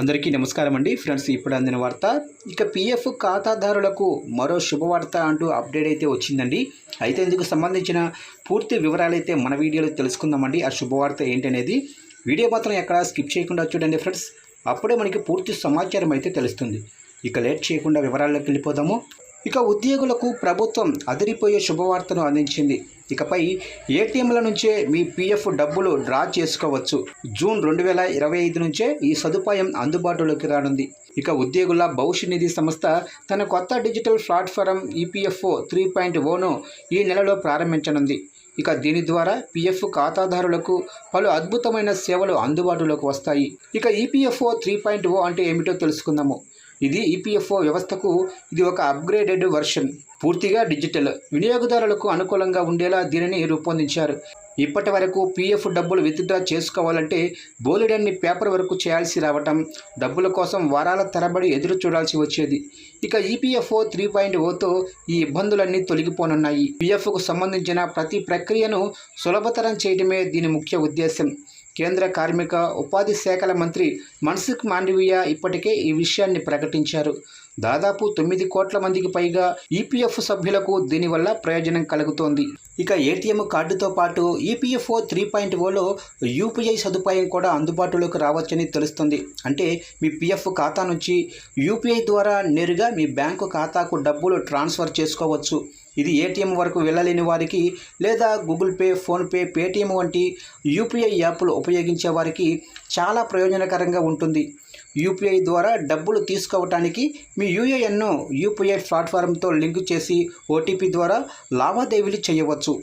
అందరికీ నమస్కారం అండి. ఫ్రెండ్స్ ఇప్పుడు అందిన వార్త. ఇక పిఎఫ్ ఖాతాదారులకు మరో శుభవార్త అంటూ అప్డేట్ అయితే వచ్చిందండి. అయితే ఇందుకు సంబంధించిన పూర్తి వివరాలు అయితే మన వీడియోలో తెలుసుకుందామండి. ఆ శుభవార్త ఏంటనేది వీడియో మాత్రం ఎక్కడ స్కిప్ చేయకుండా చూడండి ఫ్రెండ్స్. అప్పుడే మనకి పూర్తి సమాచారం అయితే తెలుస్తుంది. ఇక లేట్ చేయకుండా వివరాల్లోకి వెళ్ళిపోదాము. ఇక ఉద్యోగులకు ప్రభుత్వం అదిరిపోయే శుభవార్తను అందించింది. ఇకపై ఏటీఎంల నుంచే మీ పీఎఫ్ డబ్బులు డ్రా చేసుకోవచ్చు. జూన్ రెండు వేల ఇరవై ఐదు నుంచే ఈ సదుపాయం అందుబాటులోకి రానుంది. ఇక ఉద్యోగుల భవిష్య నిధి సంస్థ తన కొత్త digital platform EPFO three point O ఈ నెలలో ప్రారంభించనుంది. ఇక దీని ద్వారా పిఎఫ్ ఖాతాదారులకు పలు అద్భుతమైన సేవలు అందుబాటులోకి వస్తాయి. ఇక ఈపీఎఫ్ఓ త్రీ పాయింట్ ఓ అంటే ఏమిటో తెలుసుకుందాము. ఇది ఈపీఎఫ్ఓ వ్యవస్థకు ఇది ఒక అప్గ్రేడెడ్ వర్షన్ పూర్తిగా డిజిటల్ వినియోగదారులకు అనుకూలంగా ఉండేలా దీనిని రూపొందించారు. ఇప్పటి వరకు పీఎఫ్ డబ్బులు విత్డ్రా చేసుకోవాలంటే బోలెడన్ని పేపర్ వరకు చేయాల్సి రావటం డబ్బుల కోసం వారాల తరబడి ఎదురు చూడాల్సి వచ్చేది. ఇక ఈపీఎఫ్ఓ త్రీ పాయింట్ ఓతో ఈ ఇబ్బందులన్నీ తొలగిపోనున్నాయి. పీఎఫ్కు సంబంధించిన ప్రతి ప్రక్రియను సులభతరం చేయడమే దీని ముఖ్య ఉద్దేశం. కేంద్ర కార్మిక ఉపాధి శాఖల మంత్రి మన్సుఖ్ మాండవీయ ఇప్పటికే ఈ విషయాన్ని ప్రకటించారు. దాదాపు తొమ్మిది కోట్ల మందికి పైగా ఈపీఎఫ్ సభ్యులకు దీనివల్ల ప్రయోజనం కలుగుతోంది. ఇక ఏటీఎం కార్డుతో పాటు ఈపీఎఫ్ఓ త్రీ పాయింట్ ఓలో యూపీఐ సదుపాయం కూడా అందుబాటులోకి రావచ్చని తెలుస్తుంది. అంటే మీ పిఎఫ్ ఖాతా నుంచి యూపీఐ ద్వారా నేరుగా మీ బ్యాంకు ఖాతాకు డబ్బులు ట్రాన్స్ఫర్ చేసుకోవచ్చు. ఇది ఏటీఎం వరకు వెళ్ళలేని వారికి లేదా గూగుల్ పే ఫోన్పే పేటీఎం వంటి యూపీఐ యాప్లు ఉపయోగించే వారికి చాలా ప్రయోజనకరంగా ఉంటుంది. యూపీఐ ద్వారా డబ్బులు తీసుకోవటానికి మీ యూఏఎన్ను యూపీఐ ప్లాట్ఫారంతో లింక్ చేసి ఓటీపీ ద్వారా లావాదేవీలు చేయవచ్చు.